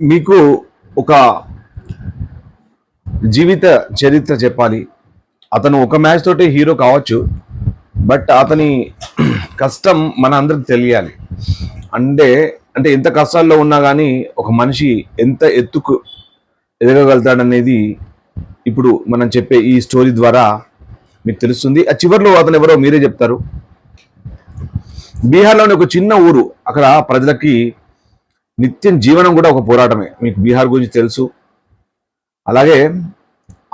మీకు ఒక జీవిత చరిత్ర చెప్పాలి. అతను ఒక మ్యాచ్ తోటి హీరో కావచ్చు బట్ అతని కష్టం మన అందరికి తెలియాలి. అంటే అంటే ఎంత కష్టాల్లో ఉన్నా కానీ ఒక మనిషి ఎంత ఎత్తుకు ఎదగగలుగుతాడనేది ఇప్పుడు మనం చెప్పే ఈ స్టోరీ ద్వారా మీకు తెలుస్తుంది. ఆ చివరిలో అతను ఎవరో మీరే చెప్తారు. బీహార్లోని ఒక చిన్న ఊరు అక్కడ ప్రజలకి నిత్యం జీవనం కూడా ఒక పోరాటమే. మీకు బీహార్ గురించి తెలుసు. అలాగే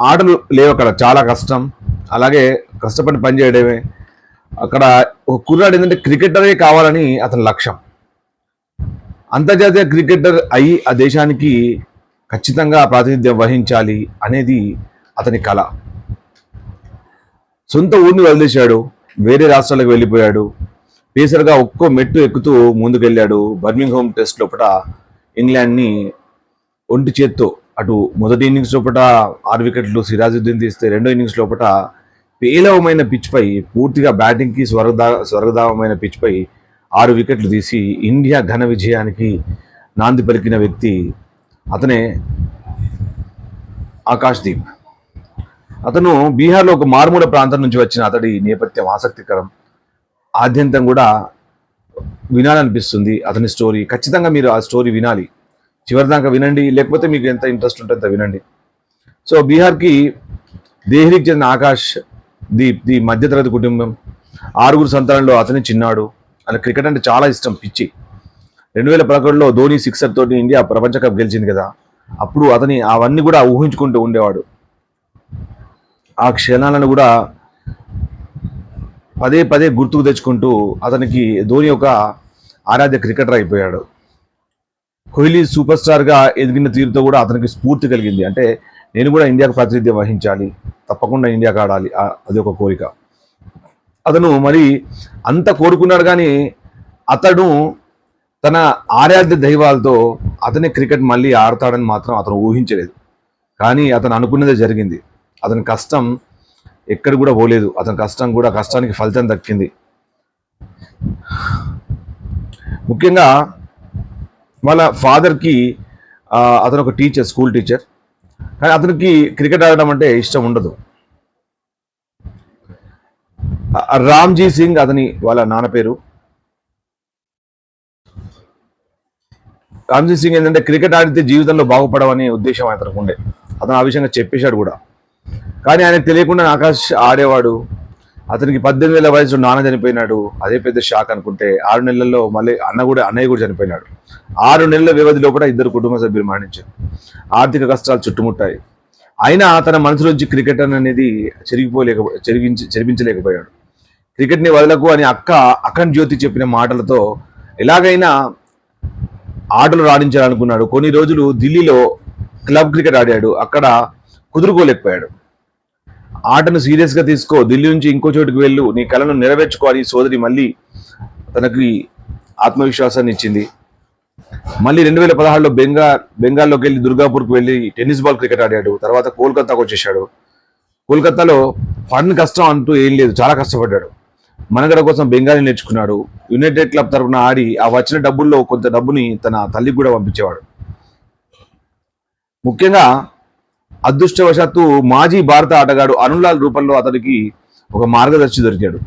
ఆటలు లేవు అక్కడ. చాలా కష్టం. అలాగే కష్టపడి పని చేయడమే. అక్కడ ఒక కుర్రాడు ఏంటంటే క్రికెటరే కావాలని అతని లక్ష్యం. అంతర్జాతీయ క్రికెటర్ అయి ఆ దేశానికి ఖచ్చితంగా ప్రాతినిధ్యం వహించాలి అనేది అతని కళ. సొంత ఊరిని వదిలేశాడు. వేరే రాష్ట్రాలకు వెళ్ళిపోయాడు. పేసర్గా ఒక్కో మెట్టు ఎక్కుతూ ముందుకెళ్ళాడు. బర్మింగ్ హోమ్ టెస్ట్ లోపల ఇంగ్లాండ్ని ఒంటి చేత్తో అటు మొదటి ఇన్నింగ్స్ లోపల ఆరు వికెట్లు సిరాజుద్దీన్ తీస్తే రెండో ఇన్నింగ్స్ లోపల పేలవమైన పిచ్పై పూర్తిగా బ్యాటింగ్కి స్వర్గదా స్వర్గదావమైన పిచ్పై ఆరు వికెట్లు తీసి ఇండియా ఘన విజయానికి నాంది పలికిన వ్యక్తి అతనే ఆకాష్ దీప్. అతను బీహార్లో ఒక మారుమూల ప్రాంతం నుంచి వచ్చిన అతడి నేపథ్యం ఆసక్తికరం. ఆద్యంతం కూడా వినాలనిపిస్తుంది అతని స్టోరీ ఖచ్చితంగా మీరు ఆ స్టోరీ వినాలి. చివరిదాకా వినండి లేకపోతే మీకు ఎంత ఇంట్రెస్ట్ ఉంటే అంత వినండి. సో బీహార్కి దేహ్రీకి చెందిన ఆకాష్ దీప్ ది మధ్యతరగతి కుటుంబం ఆరుగురు సంతానంలో అతని చిన్నాడు. అలా క్రికెట్ అంటే చాలా ఇష్టం పిచ్చి. రెండు వేల పదకొండులో ధోని సిక్సర్ తోటి ఇండియా ప్రపంచ కప్ గెలిచింది కదా. అప్పుడు అతని అవన్నీ కూడా ఊహించుకుంటూ ఉండేవాడు. ఆ క్షణాలను కూడా పదే పదే గుర్తుకు తెచ్చుకుంటూ అతనికి ధోని ఒక ఆరాధ్య క్రికెటర్ అయిపోయాడు. కోహ్లీ సూపర్ స్టార్గా ఎదిగిన తీరుతో కూడా అతనికి స్ఫూర్తి కలిగింది. అంటే నేను కూడా ఇండియాకు ప్రాతినిధ్యం వహించాలి తప్పకుండా ఇండియాకు ఆడాలి అది ఒక కోరిక. అతను మరి అంత కోరుకున్నాడు కానీ అతడు తన ఆరాధ్య దైవాలతో అతనే క్రికెట్ మళ్ళీ ఆడతాడని మాత్రం అతను ఊహించలేదు. కానీ అతను అనుకున్నదే జరిగింది. అతని కష్టం ఎక్కడ కూడా పోలేదు. అతని కష్టం కూడా కష్టానికి ఫలితం దక్కింది. ముఖ్యంగా వాళ్ళ ఫాదర్కి అతను ఒక టీచర్ స్కూల్ టీచర్. కానీ అతనికి క్రికెట్ ఆడడం అంటే ఇష్టం ఉండదు. రామ్జీ సింగ్ అతని వాళ్ళ నాన్న పేరు. రామ్జీ సింగ్ ఏంటంటే క్రికెట్ ఆడితే జీవితంలో బాగుపడవనే ఉద్దేశం అతనికి ఉండే. అతను ఆ విషయంగా చెప్పేశాడు కూడా. కానీ ఆయన తెలియకుండా ఆకాష్ ఆడేవాడు. అతనికి పద్దెనిమిది వేల వయసు నాన్న చనిపోయినాడు. అదే పెద్ద షాక్ అనుకుంటే ఆరు నెలల్లో మళ్ళీ అన్న కూడా అన్నయ్య కూడా చనిపోయినాడు. ఆరు నెలల వ్యవధిలో కూడా ఇద్దరు కుటుంబ సభ్యులు మరణించారు. ఆర్థిక కష్టాలు చుట్టుముట్టాయి. అయినా తన మనసులోంచి క్రికెట్ అనేది చెరిగిపోలేక చెరిగించి చెరిపించలేకపోయాడు. క్రికెట్ని వదలకు అని అక్క అఖండ్ జ్యోతి చెప్పిన మాటలతో ఎలాగైనా ఆటలు రాణించాలనుకున్నాడు. కొన్ని రోజులు ఢిల్లీలో క్లబ్ క్రికెట్ ఆడాడు. అక్కడ కుదురుకోలేకపోయాడు. ఆటను సీరియస్గా తీసుకో ఢిల్లీ నుంచి ఇంకో చోటుకు వెళ్ళు నీ కలను నెరవేర్చుకోవాలి సోదరి మళ్ళీ తనకి ఆత్మవిశ్వాసాన్ని ఇచ్చింది. మళ్ళీ రెండు వేల పదహారులో బెంగాల్ బెంగాల్లోకి వెళ్ళి దుర్గాపూర్కి వెళ్ళి టెన్నిస్ బాల్ క్రికెట్ ఆడాడు. తర్వాత కోల్కతాకు వచ్చేసాడు కోల్కతాలో ఫండ్ కష్టం అంటూ ఏం లేదు చాలా కష్టపడ్డాడు. మనగడ కోసం బెంగాలీ నేర్చుకున్నాడు. యునైటెడ్ క్లబ్ తరపున ఆడి ఆ వచ్చిన డబ్బుల్లో కొంత డబ్బుని తన తల్లికి కూడా పంపించేవాడు. ముఖ్యంగా అదృష్టవశాత్తు మాజీ భారత ఆటగాడు అనులాల్ రూపంలో అతనికి ఒక మార్గదర్శి దొరికాడు.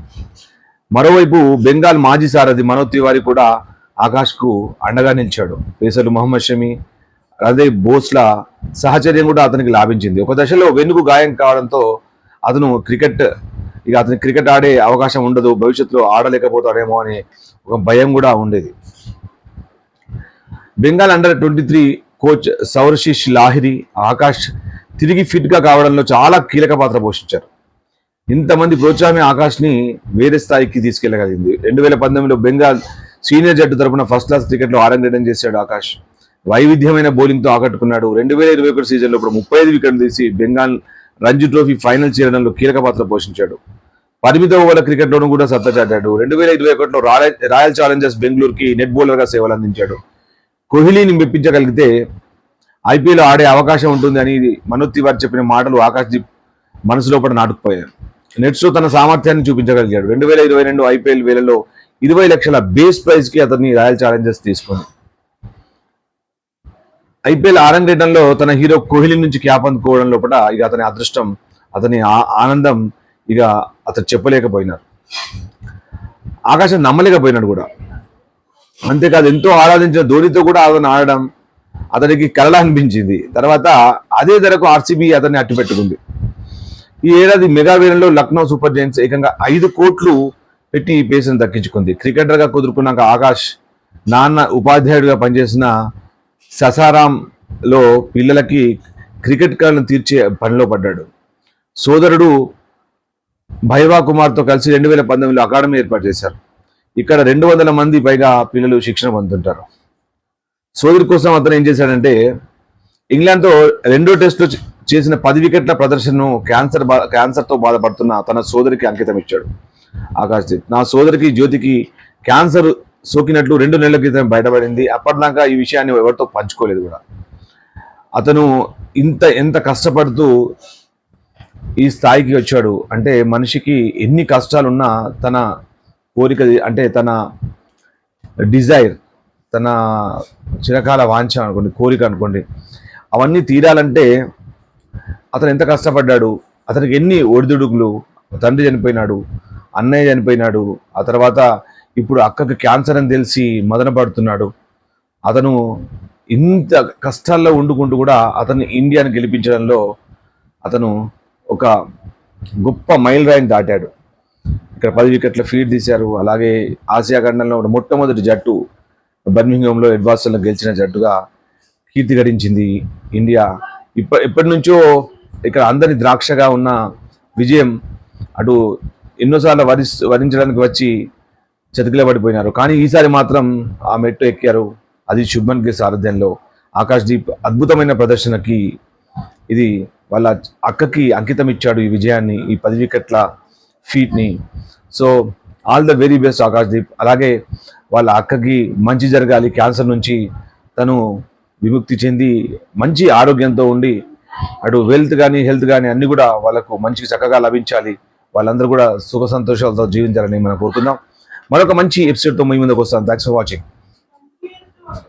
మరోవైపు బెంగాల్ మాజీ సారథి మనోజ్ తివారీ కూడా ఆకాష్కు అండగా నిలిచాడు. పేసర్లు మొహమ్మద్ షమి అదే బోస్ల సహచర్యం కూడా అతనికి లాభించింది. ఒక దశలో వెనుకు గాయం కావడంతో అతను క్రికెట్ ఇక అతనికి క్రికెట్ ఆడే అవకాశం ఉండదు భవిష్యత్తులో ఆడలేకపోతాడేమో అనే ఒక భయం కూడా ఉండేది. Bengal under twenty three coach Saurasish Lahiri Akash తిరిగి ఫిట్గా కావడంలో చాలా కీలక పాత్ర పోషించారు. ఇంతమంది ప్రోత్సాహమే ఆకాష్ని వేరే స్థాయికి తీసుకెళ్ళగలిగింది. రెండు వేల పంతొమ్మిదిలో బెంగాల్ సీనియర్ జట్టు తరపున ఫస్ట్ క్లాస్ క్రికెట్లో ఆరంగేటం చేశాడు ఆకాష్. వైవిధ్యమైన బౌలింగ్తో ఆకట్టుకున్నాడు. రెండు వేల ఇరవై ఒకటి సీజన్లో ఇప్పుడు ముప్పై ఐదు వికెట్లు తీసి బెంగాల్ రంజీ ట్రోఫీ ఫైనల్ చేరడంలో కీలక పాత్ర పోషించాడు. పరిమిత ఓవర్ల క్రికెట్లోనూ కూడా సత్తా చాటాడు. రెండు వేల ఇరవై ఒకటిలో రాయల్ రాయల్ ఛాలెంజర్స్ బెంగళూరుకి నెట్ బౌలర్గా సేవలు అందించాడు కోహ్లీని మెప్పించగలిగితే ఐపీఎల్ ఆడే అవకాశం ఉంటుంది అని మనోజ్ తివారి చెప్పిన మాటలు ఆకాష్ దీప్ మనసు లోపల నాటుకుపోయాయి. నెట్స్లో తన సామర్థ్యాన్ని చూపించగలిగాడు. రెండు వేల ఇరవై రెండు ఐపీఎల్ వేలలో ఇరవై లక్షల బేస్ ప్రైజ్కి అతన్ని రాయల్ ఛాలెంజర్స్ తీసుకుంది. ఐపీఎల్ ఆరంగేటంలో తన హీరో కోహ్లీ నుంచి క్యాప్ అందుకోవడం లోపల ఇక అతని అదృష్టం అతని ఆ- ఆనందం ఇక అతను చెప్పలేకపోయినారు. ఆకాశం నమ్మలేకపోయినాడు కూడా. అంతేకాదు ఎంతో ఆరాధించిన ధోనితో కూడా అతను ఆడడం అతనికి కలడ అనిపించింది. తర్వాత అదే ధరకు ఆర్సీబీ అతన్ని అట్టుపెట్టుకుంది. ఈ ఏడాది మెగా వేలంలో లక్నో సూపర్ జైంట్స్ ఏకంగా ఐదు కోట్లు పెట్టి ఈ పేసును దక్కించుకుంది. క్రికెటర్గా కుదురుకున్నాక ఆకాష్ నాన్న ఉపాధ్యాయుడిగా పనిచేసిన ససారాంలో పిల్లలకి క్రికెట్ కళను తీర్చే పనిలో పడ్డాడు. సోదరుడు భైవా కుమార్తో కలిసి రెండు వేల పంతొమ్మిదిలో అకాడమీ ఏర్పాటు చేశారు. ఇక్కడ రెండు వందల మంది పైగా పిల్లలు శిక్షణ పొందుతుంటారు. సోదరి కోసం అతను ఏం చేశాడంటే ఇంగ్లాండ్తో రెండో టెస్ట్లో చేసిన పది వికెట్ల ప్రదర్శనను క్యాన్సర్ బా క్యాన్సర్తో బాధపడుతున్న తన సోదరికి అంకితం ఇచ్చాడు. ఆకాశ్ నా సోదరికి జ్యోతికి క్యాన్సర్ సోకినట్లు రెండు నెలల క్రితం బయటపడింది. అప్పటిదాకా ఈ విషయాన్ని ఎవరితో పంచుకోలేదు కూడా. అతను ఇంత ఎంత కష్టపడుతూ ఈ స్థాయికి వచ్చాడు అంటే మనిషికి ఎన్ని కష్టాలున్నా తన కోరిక అంటే తన డిజైర్ తన చిరకాల వాంఛ అనుకోండి కోరిక అనుకోండి అవన్నీ తీరాలంటే అతను ఎంత కష్టపడ్డాడు అతనికి ఎన్ని ఒడిదుడుకులు తండ్రి చనిపోయినాడు అన్నయ్య చనిపోయినాడు ఆ తర్వాత ఇప్పుడు అక్కకి క్యాన్సర్ అని తెలిసి మదన పడుతున్నాడు అతను ఇంత కష్టాల్లో ఉండుకుంటూ కూడా అతన్ని ఇండియాను గెలిపించడంలో అతను ఒక గొప్ప మైల్ రాయిని దాటాడు. ఇక్కడ పది వికెట్ల ఫీడ్ తీశారు. అలాగే ఆసియా ఖండంలో మొట్టమొదటి జట్టు బర్మింగ్హామ్లో ఎడ్వాస్టన్లో గెలిచిన జట్టుగా కీర్తి గడించింది ఇండియా. ఇప్ప ఎప్పటి నుంచో ఇక్కడ అందరి ద్రాక్షగా ఉన్న విజయం అటు ఎన్నోసార్లు వరి వరించడానికి వచ్చి చతికిల పడిపోయినారు కానీ ఈసారి మాత్రం ఆ మెట్టు ఎక్కారు అది శుభ్మన్ గిల్ సారథ్యంలో. ఆకాశ్దీప్ అద్భుతమైన ప్రదర్శనకి ఇది వాళ్ళ అక్కకి అంకితం ఇచ్చాడు ఈ విజయాన్ని ఈ పది వికెట్ల ఫీట్ని. So all the very best Akash Deep అలాగే వాళ్ళ అక్కకి మంచి జరగాలి. క్యాన్సర్ నుంచి తను విముక్తి చెంది మంచి ఆరోగ్యంతో ఉండి అటు వెల్త్ కానీ హెల్త్ కానీ అన్నీ కూడా వాళ్ళకు మంచి చక్కగా లభించాలి. వాళ్ళందరూ కూడా సుఖ సంతోషాలతో జీవించాలని మనం కోరుకుందాం. మరొక మంచి ఎపిసోడ్తో మీ ముందుకు వస్తాం. Thanks for watching